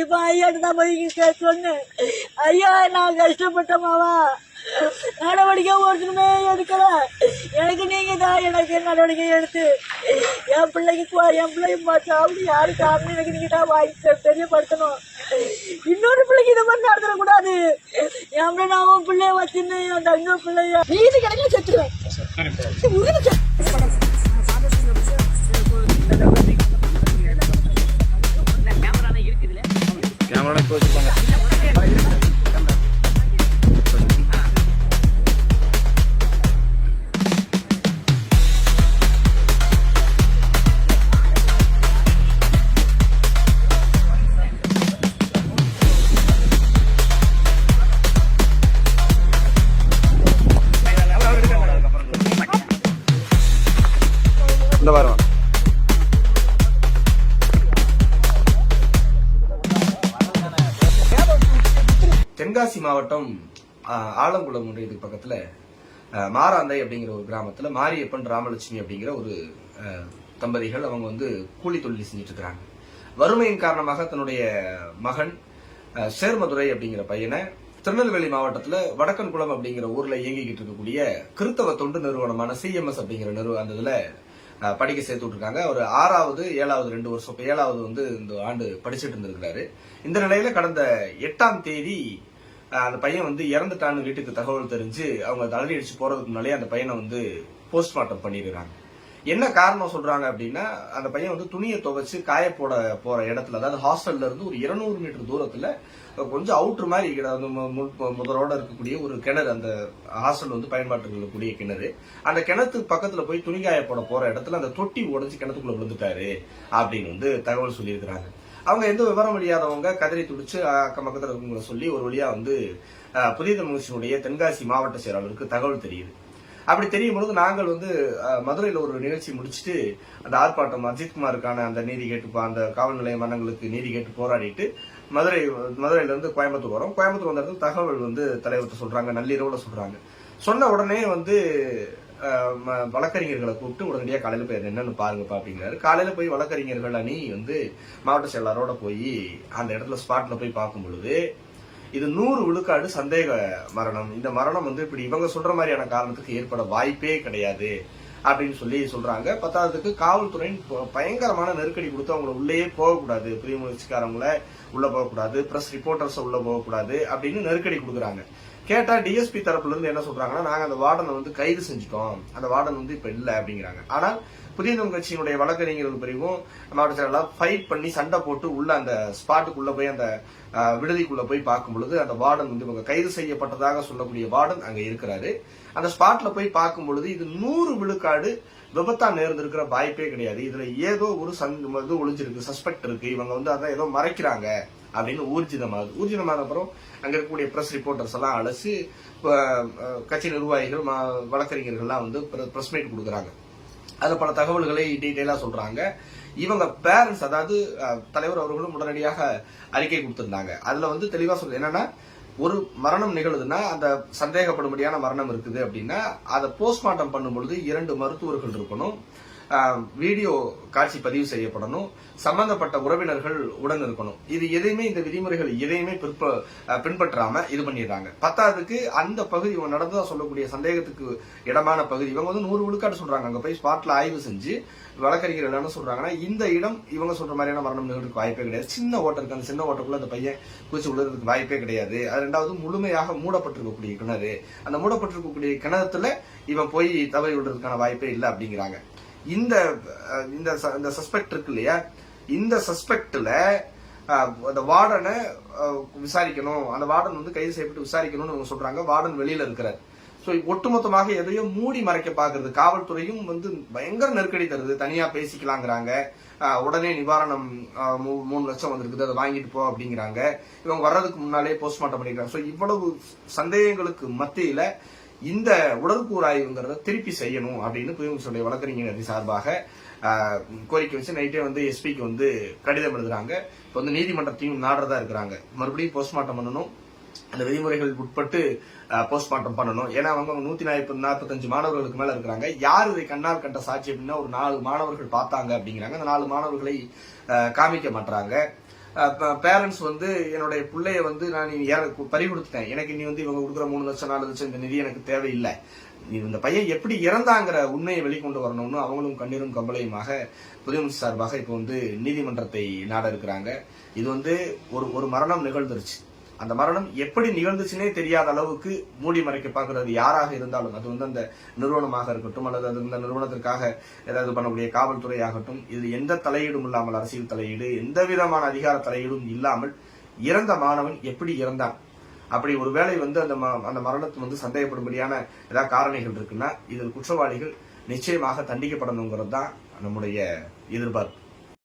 இப்ப ஐயாட்ட தான் போய் சொன்னேன் ஐயா நான் கஷ்டப்பட்டமாவா நடவடிக்கை ஒருத்தருமே எடுக்கல. எனக்கு நீங்க தான் எனக்கு நடவடிக்கை எடுத்து என் பிள்ளைக்கு என் பிள்ளைக்கு அப்படி யாரு காரணம் எனக்கு நீங்க தான் வாங்கி தெரியப்படுத்தணும். இன்னொரு பிள்ளைக்கு இந்த மாதிரி நடத்தக்கூடாது என் பிள்ளை நான் உன் பிள்ளைய வச்சிருந்தேன் என் தங்க பிள்ளைய நீதி கிடைக்கல செத்துருவேன். உயிரை இந்த வாரம். தென்காசி மாவட்டம் ஆலங்குளம் ஒன்றியத்துக்கு பக்கத்துல மாராந்தை அப்படிங்கிற ஒரு கிராமத்துல மாரியப்பன் ராமலட்சுமி அப்படிங்கிற ஒரு தம்பதிகள் அவங்க வந்து கூலி தொழில் செஞ்சுட்டு இருக்கிறாங்க வறுமையின் காரணமாக தன்னுடைய மகன் சேர்மதுரை அப்படிங்கிற பையனை திருநெல்வேலி மாவட்டத்துல வடக்கன்குளம் அப்படிங்கிற ஊர்ல இயங்கிக்கிட்டு இருக்கக்கூடிய கிறித்தவ தொண்டு நிறுவனமான சிஎம்எஸ் அப்படிங்கிற நிறுவ அந்த இதில் படிக்க சேர்த்து விட்டுருக்காங்க ஒரு ஆறாவது ஏழாவது ரெண்டு வருஷம் இப்போ ஏழாவது வந்து இந்த ஆண்டு படிச்சுட்டு இருந்திருக்கிறாரு இந்த நிலையில கடந்த எட்டாம் தேதி அந்த பையன் வந்து இறந்துட்டான்னு வீட்டுக்கு தகவல் தெரிஞ்சு அவங்க தளரி அடிச்சு போறதுக்கு முன்னாலே அந்த பையனை வந்து போஸ்ட்மார்ட்டம் பண்ணிடுறாங்க என்ன காரணம் சொல்றாங்க அப்படின்னா அந்த பையன் வந்து துணியை துவைச்சு காய போட போற இடத்துல அதாவது ஹாஸ்டல்ல இருந்து ஒரு 200 மீட்டர் தூரத்துல கொஞ்சம் அவுட்ரு மாதிரி முதலோட இருக்கக்கூடிய ஒரு கிணறு அந்த ஹாஸ்டல் வந்து பயன்பாட்டுக்கு கிணறு. அந்த கிணத்துக்கு பக்கத்துல போய் துணி காய போட போற இடத்துல அந்த தொட்டி உடைஞ்சு கிணத்துக்குள்ள விழுந்துட்டாரு அப்படின்னு வந்து தகவல் சொல்லியிருக்கிறாங்க. அவங்க எந்த விவரம் இல்லாதவங்க கதறி துடிச்சு அக்கம் பக்கத்தில் இருக்கவங்களை சொல்லி ஒரு வழியா வந்து புதிய தமிழ்ச்சியினுடைய தென்காசி மாவட்ட செயலாளருக்கு தகவல் தெரியுது. அப்படி தெரியும் பொழுது நாங்கள் வந்து மதுரையில் ஒரு நிகழ்ச்சி முடிச்சுட்டு அந்த ஆர்ப்பாட்டம் அஜித்குமாருக்கான அந்த நீதி கேட்டு அந்த காவல் நிலைய மன்னங்களுக்கு நீதி கேட்டு போராடிட்டு மதுரை மதுரையில இருந்து கோயம்புத்தூர் வரோம். கோயம்புத்தூர் வந்த இடத்துல தகவல் வந்து தலைவர்கிட்ட சொல்றாங்க நள்ளிரவுல சொல்றாங்க. சொன்ன உடனே வந்து வழக்கறிஞர்களை கூப்பிட்டு உடனடியாக காலையில் போய் என்னன்னு பாருங்கப்பா அப்படிங்கிறாரு காலையில் போய் வழக்கறிஞர்கள் அணி வந்து மாவட்ட செயலாளரோட போய் அந்த இடத்துல ஸ்பாட்டில் போய் பார்க்கும் பொழுது இது நூறு விழுக்காடு சந்தேக மரணம். இந்த மரணம் வந்து இப்படி இவங்க சொல்ற மாதிரியான காரணத்துக்கு ஏற்பட வாய்ப்பே கிடையாது அப்படின்னு சொல்லி சொல்றாங்க. பத்தாவதுக்கு காவல்துறையின் பயங்கரமான நெருக்கடி கொடுத்து அவங்கள உள்ளேயே போகக்கூடாது. புதிய முயற்சிக்காரங்களை உள்ள போகக்கூடாது. பிரஸ் ரிப்போர்ட்டர்ஸ் உள்ள போகக்கூடாது அப்படின்னு நெருக்கடி கொடுக்குறாங்க. கேட்டா டிஎஸ்பி தரப்புல இருந்து என்ன சொல்றாங்கன்னா நாங்க அந்த வார்டனை வந்து கைது செஞ்சுட்டோம். அந்த வார்டன் வந்து இப்ப இல்லை அப்படிங்கிறாங்க. ஆனால் புதிய தமிழ் கட்சியினுடைய வழக்கறிஞர்கள் பிரிவும் மாவட்ட செயலாளர் ஃபைட் பண்ணி சண்டை போட்டு உள்ள அந்த ஸ்பாட்டுக்குள்ள போய் அந்த விடுதிக்குள்ள போய் பார்க்கும் பொழுது அந்த வார்டன் வந்து இவங்க கைது செய்யப்பட்டதாக சொல்லக்கூடிய வார்டன் அங்க இருக்கிறாரு. அந்த ஸ்பாட்ல போய் பார்க்கும் பொழுது இது நூறு விழுக்காடு விபத்தா நேர்ந்திருக்கிற வாய்ப்பே கிடையாது. இதுல ஏதோ ஒரு சந் இது ஒளிஞ்சிருக்கு சஸ்பெக்ட் இருக்கு. இவங்க வந்து அதான் ஏதோ மறைக்கிறாங்க. அப்படின்னு ஊர்ஜிதமாகுது. ஊர்ஜிதமான அப்புறம் அங்கே இருக்கக்கூடிய ப்ரெஸ் ரிப்போர்ட்டர்ஸ் எல்லாம் அழைச்சி கட்சி நிர்வாகிகள் வழக்கறிஞர்கள்லாம் வந்து ப்ரெஸ் மீட் கொடுக்குறாங்க. அதில் பல தகவல்களை டீட்டெயிலாக சொல்கிறாங்க இவங்க பேரண்ட்ஸ் அதாவது தலைவர் அவர்களும் உடனடியாக அறிக்கை கொடுத்துருந்தாங்க. அதில் வந்து தெளிவாக சொல்றது என்னன்னா ஒரு மரணம் நிகழுதுன்னா அந்த சந்தேகப்படும்படியான மரணம் இருக்குது அப்படின்னா அதை போஸ்ட்மார்ட்டம் பண்ணும் பொழுது இரண்டு மருத்துவர்கள் இருக்கணும். வீடியோ காட்சி பதிவு செய்யப்படணும். சம்பந்தப்பட்ட உறவினர்கள் உடன் இருக்கணும். இது எதையுமே இந்த விதிமுறைகள் எதையுமே பிற்ப பின்பற்றாம இது பண்ணிடுறாங்க. பத்தாவதுக்கு அந்த பகுதி இவங்க நடந்ததா சொல்லக்கூடிய சந்தேகத்துக்கு இடமான பகுதி இவங்க வந்து நூறு விழுக்காடு சொல்றாங்க. அங்க போய் ஸ்பாட்ல ஆய்வு செஞ்சு வழக்கறிஞர்கள் என்ன சொல்றாங்கன்னா இந்த இடம் இவங்க சொல்ற மாதிரியான மரணம் நிகழ்றதுக்கு வாய்ப்பே கிடையாது. சின்ன ஓட்டம் இருக்கு. அந்த சின்ன ஓட்டக்குள்ள அந்த பையன் குச்சி விழுறதுக்கு வாய்ப்பே கிடையாது. அது ரெண்டாவது முழுமையாக மூடப்பட்டிருக்கக்கூடிய கிணறு. அந்த மூடப்பட்டிருக்கக்கூடிய கிணத்துல இவன் போய் தவறி விடுறதுக்கான வாய்ப்பே இல்லை அப்படிங்கிறாங்க. இந்த இந்த இந்த சஸ்பெக்ட் இருக்கு இல்லையா? இந்த சஸ்பெக்ட்ல அந்த வார்டனை விசாரிக்கணும். அந்த வார்டன் வந்து கைது செய்யப்பட்டு விசாரிக்கணும்னு அவங்க சொல்றாங்க. வார்டன் வெளியில இருக்கிறார். ஸோ ஒட்டுமொத்தமாக எதையோ மூடி மறைக்க பாக்குறது காவல்துறையும் வந்து பயங்கர நெருக்கடி தருது. தனியா பேசிக்கலாங்கிறாங்க. உடனே நிவாரணம் மூ- மூணு லட்சம் வந்திருக்குது. அதை வாங்கிட்டு போ அப்படிங்கிறாங்க. இவங்க வர்றதுக்கு முன்னாலே போஸ்ட்மார்ட்டம் பண்ணிக்கிறாங்க. ஸோ இவ்வளவு சந்தேகங்களுக்கு மத்தியில இந்த உடற்கூறு ஆய்வுங்கிறத திருப்பி செய்யணும் அப்படின்னு புதுமுகத்துடைய வழக்கறிஞர் சார்பாக கோரிக்கை வச்சு நைட்டே வந்து எஸ்பிக்கு வந்து கடிதம் எழுதுறாங்க. இப்போ வந்து நீதிமன்றத்தையும் நாடுறதா இருக்கிறாங்க. மறுபடியும் போஸ்ட்மார்ட்டம் பண்ணணும். அந்த விதிமுறைகள் உட்பட்டு போஸ்ட்மார்ட்டம் பண்ணணும். ஏன்னா அவங்க நூத்தி நாற்பது நாற்பத்தஞ்சு மாணவர்களுக்கு மேல இருக்கிறாங்க. யார் இதை கண்ணால் கண்ட சாட்சி அப்படின்னா ஒரு நாலு மாணவர்கள் பார்த்தாங்க அப்படிங்கிறாங்க. அந்த நாலு மாணவர்களை காமிக்க மாட்டாங்க பேரண்ட்ஸ் வந்து என்னுடைய பிள்ளைய வந்து நான் இனி யாருக்கு பறி கொடுத்துட்டேன். எனக்கு நீ வந்து இவங்க கொடுக்குற மூணு லட்சம் நாலு லட்சம் இந்த நிதி எனக்கு தேவையில்லை. நீ இந்த பையன் எப்படி இறந்தாங்கிற உண்மையை வெளிக்கொண்டு வரணும்னு அவங்களும் கண்ணீரும் கம்பளையுமாக புதுமைச்சு சார்பாக இப்போ வந்து நீதிமன்றத்தை நாட இருக்கிறாங்க இது வந்து ஒரு ஒரு மரணம் நிகழ்ந்துருச்சு. அந்த மரணம் எப்படி நிகழ்ந்துச்சுன்னே தெரியாத அளவுக்கு மூடி மறைக்க பார்க்கறது யாராக இருந்தாலும் அது வந்து அந்த நிறுவனமாக இருக்கட்டும் அல்லது அது இந்த நிறுவனத்திற்காக ஏதாவது பண்ணக்கூடிய காவல்துறை ஆகட்டும் இது எந்த தலையீடும் இல்லாமல் அரசியல் தலையீடு எந்த விதமான அதிகார தலையீடும் இல்லாமல் இறந்த மாணவன் எப்படி இறந்தான்? அப்படி ஒருவேளை வந்து அந்த ம- அந்த மரணத்தை வந்து சந்தேகப்படும்படியான ஏதாவது காரணிகள் இருக்குன்னா இதில் குற்றவாளிகள் நிச்சயமாக தண்டிக்கப்படணுங்கிறது தான் நம்முடைய எதிர்பார்ப்பு.